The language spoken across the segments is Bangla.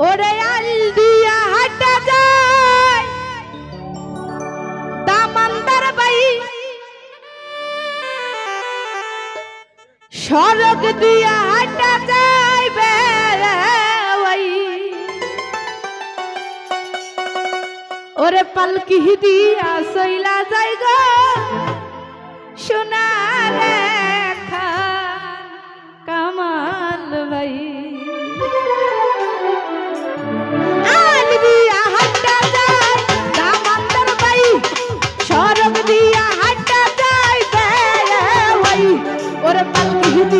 ওরে আল দিয়া হাটা যায়। দামানদার বাই সড়ক দিয়া হাটা যায় বেড়াই ওরে পালকি দিয়া সইলা যায় গো সোনারে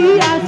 Hallelujah.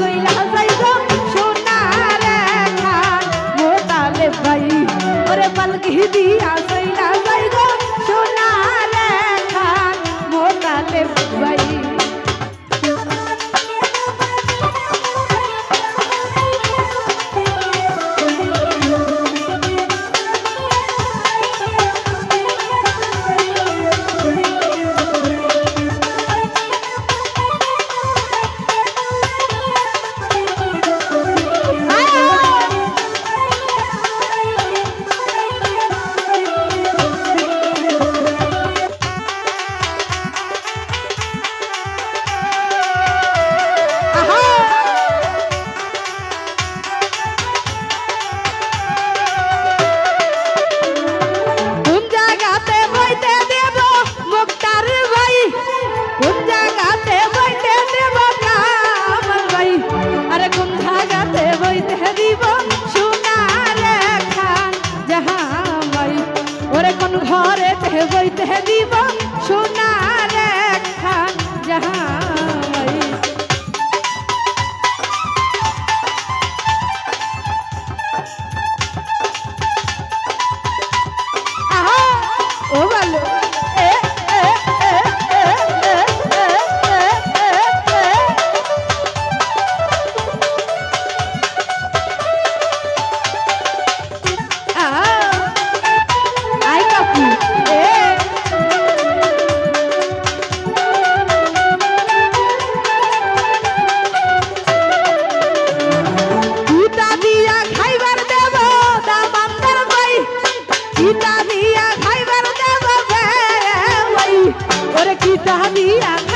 Yeah.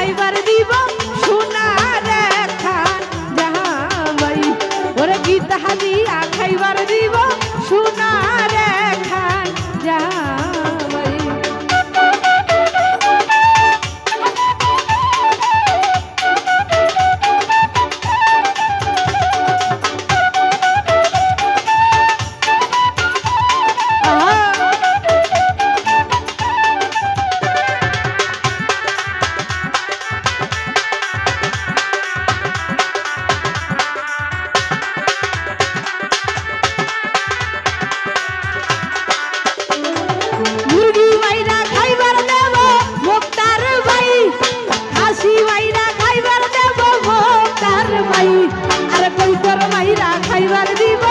এবার দিব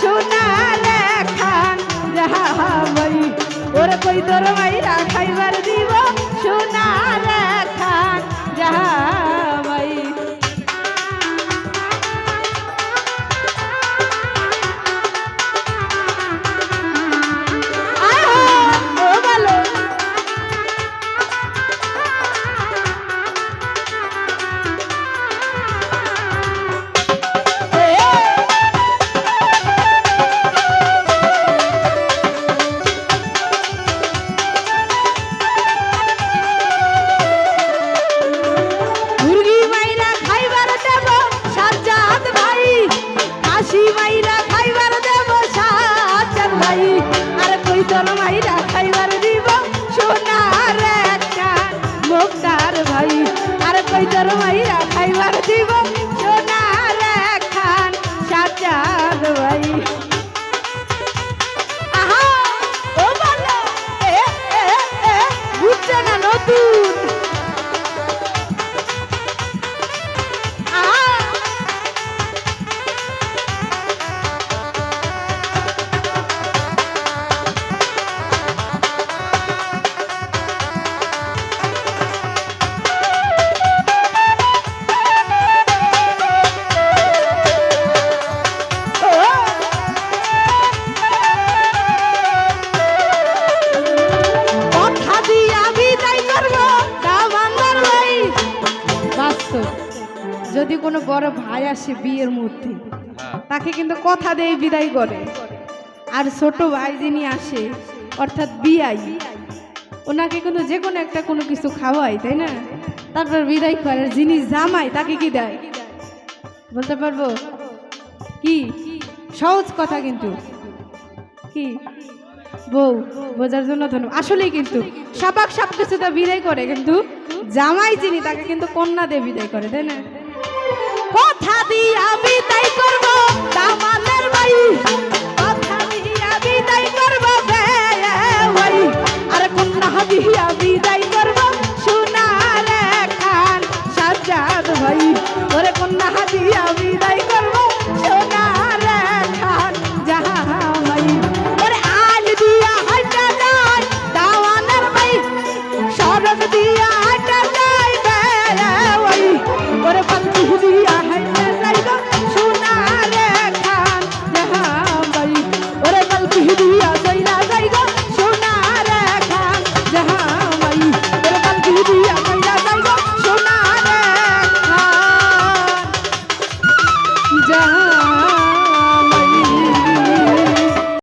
সোনা লেখান যাহা ভাই ওরে কই তোর ভাই? দুই তল মাইরা খাইবার যদি কোনো বড় ভাই আসে বিয়ের মধ্যে, তাকে কিন্তু কথা দিয়ে বিদায় করে। আর ছোট ভাই যিনি আসে, অর্থাৎ বিয়াই ওনাকে কিন্তু যে কোনো একটা কোনো কিছু খাওয়াই তাই না? তারপর বিদায় করে, যিনি জামাই, তাকে কি দেয়? বলতে পারব? কি? সহজ কথা কিন্তু। কি? বউ, বোঝার জন্য ধন্যবাদ। আসলেই কিন্তু, সবাক সব কিছু তো বিদায় করে কিন্তু, জামাই যিনি, তাকে কিন্তু কন্যা দিয়ে বিদায় করে, তাই না? কথা দিয়ে আমি ভাই